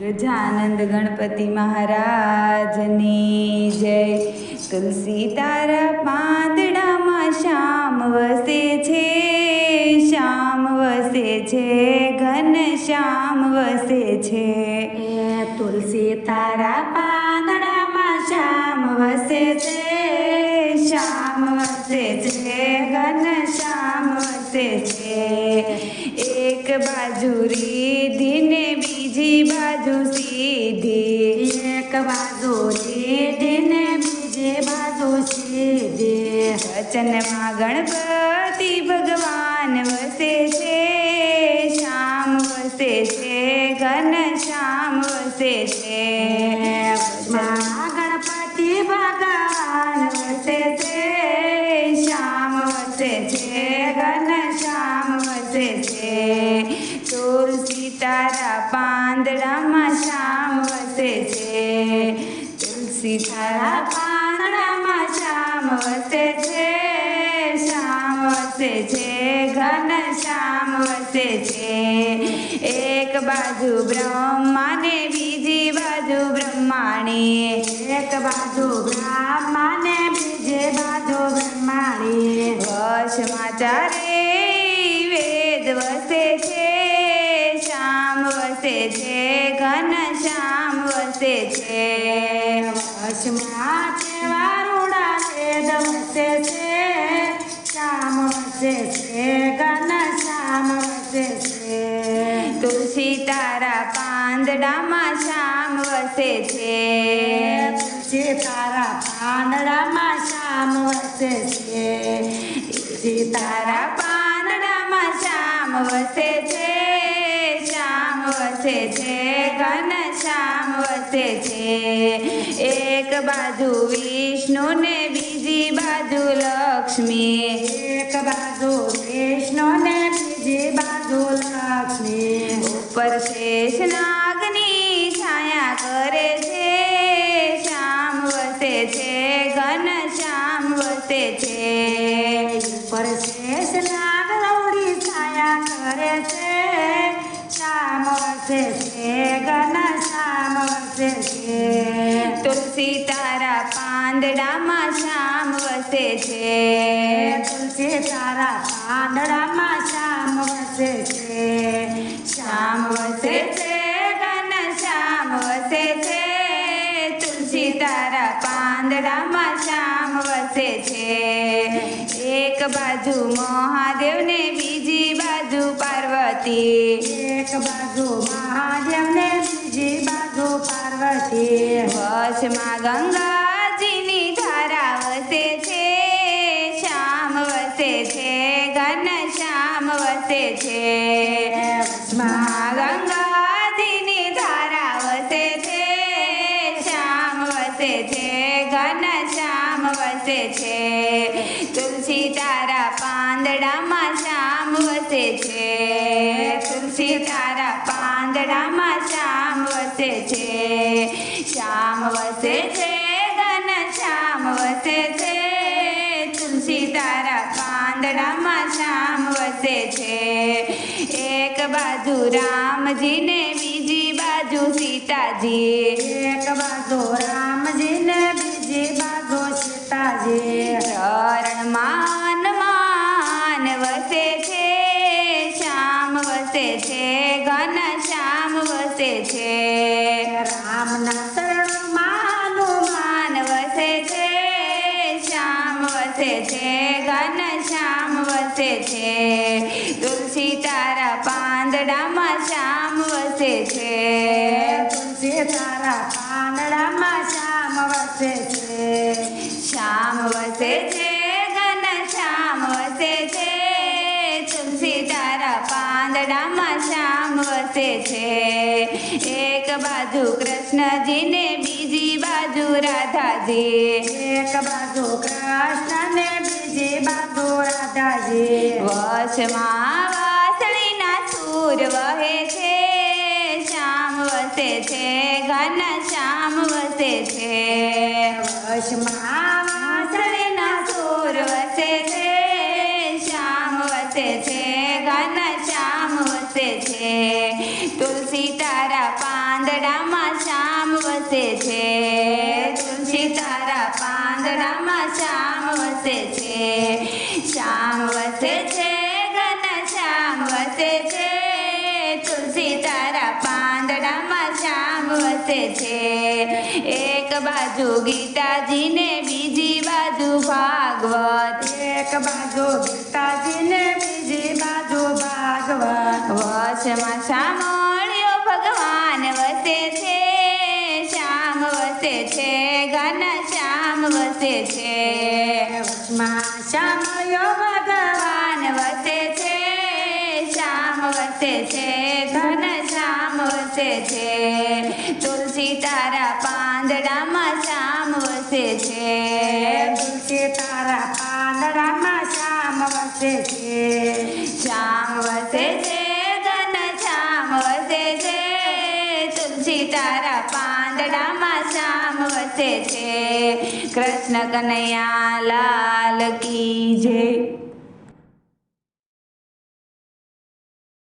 ગજાનંદ ગણપતિ મહારાજની જય. તુલસી તારા પાંદડામાં શ્યામ વસે છે, શ્યામ વસે છે, ઘન શ્યામ વસે છે. તુલસી તારા પાંદડામાં શ્યામ વસે છે, શ્યામ વસે છે, ઘન શ્યામ વસે છે. એક બાજુ રીધી ને બીજી બાજુ સીધી, એક બાજુ સીધી ને બીજી બાજુ સીધી. વચનમાં ગણપતિ ભગવાન વસે છે, શ્યામ વસે છે, ઘન શ્યામ વસે છે. ગણપતિ ભગવાન વસે છે, શ્યામ વસે છે, ઘન શ્યામ તુલસી તારા પાંદડામાં શ્યામ વસે છે. તુલસી તારા પાંદડામાં શ્યામ વસે છે. શ્યામ વસે છે. ઘન શ્યામ વસે છે. એક બાજુ બ્રહ્મા ને બીજી બાજુ બ્રહ્માણી. એક બાજુ બ્રહ્મા ને બીજી બાજુ બ્રહ્માણી. વશમાં ચારે વશમાં રૂડા વેદ વસે છે શ્યામ વસે છે ઘન શ્યામ વસે છે તુલસી તારા પાંદડામાં શ્યામ વસે છે. તુલસી તારા પાંદડામાં શ્યામ વસે છે. તુલસી તારા પાંદડામાં શ્યામ વસે છે. શ્યામ વસે છે. ઘન શ્યામ વસે છે. એક બાજુ વિષ્ણુ ને બીજી બાજુ લક્ષ્મી. એક બાજુ વિષ્ણુ ને બીજી બાજુ લક્ષ્મી. ઉપર શેષ નાગની છાયા કરે છે. શ્યામ વસે છે, ઘન શ્યામ વસે છે. વસે છે. તુલસી તારા પાંદડામાં શ્યામ વસે છે. તુલસી તારા પાંદડામાં શ્યામ વસે છે. શ્યામ વસે છે ઘન શ્યામ વસે છે. તુલસી તારા પાંદડામાં શ્યામ વસે છે. એક બાજુ મહાદેવને બીજી બાજુ પાર્વતી. એક બાજુ મહાદેવ ને બીજી બાજુ પાર્વતી વશમાં ગંગાજીની ધારા વસે છે, શ્યામ વસે છે, ઘન શ્યામ વસે છે. વશમાં ગંગાજીની ધારા વસે છે, શ્યામ વસે છે, ઘન શ્યામ વસે છે. તુલસી તારા પાંદડામાં શ્યામ વસે છે. તુલસી તારા પાંદડામાં વસે છે શ્યામ વસે છે ઘન શ્યામ વસે છે તુલસી તારા પાંદડામાં શ્યામ વસે છે. એક બાજુ રામજી ને બીજી બાજુ સીતાજી. એક બાજુ રામજી ને બીજી બાજુ સીતાજી. રણમાં હનુમાન વસે છે શ્યામ વસે છે ઘન શ્યામ વસે છે. રામના શરણમાં માન વસે છે. શ્યામ વસે છે. ઘન શ્યામ વસે છે. તુલસી તારા પાંદડામાં શ્યામ વસે છે. તુલસી તારા શ્યામ વસે છે. એક બાજુ કૃષ્ણજી ને બીજી બાજુ રાધાજી એક બાજુ કૃષ્ણ ને બીજી બાજુ રાધાજી વશમાં વાસણીના સૂર વહે છે. શ્યામ વસે છે ઘન શ્યામ વસે છે. વશમાં છે. તુલસી તારા પાંદડામાં શ્યામ વસે છે. તુલસી તારા પાંદડામાં શ્યામ વસે છે. શ્યામ વસે છે, ઘન શ્યામ વસે છે. તુલસી તારા પાંદડામાં શ્યામ વસે છે. એક બાજુ ગીતાજીને બીજી બાજુ ભાગવત. એક બાજુ ગીતાજીને વશમાં શામળિયો ભગવાન વસે છે શ્યામ વસે છે ઘન શ્યામ વસે છે. વચમાં શામળિયો ભગવાન ભગવાન વસે છે શ્યામ વસે છે ઘન શ્યામ વસે છે. તુલસી તારા પાંદડામાં શ્યામ વસે છે. તુલસી તારા પાંદડામાં શ્યામ વસે છે. શ્યામ વસે તારા પાંદડામાં શ્યામ વસે છે. કૃષ્ણ કનૈયા લાલ કી જય.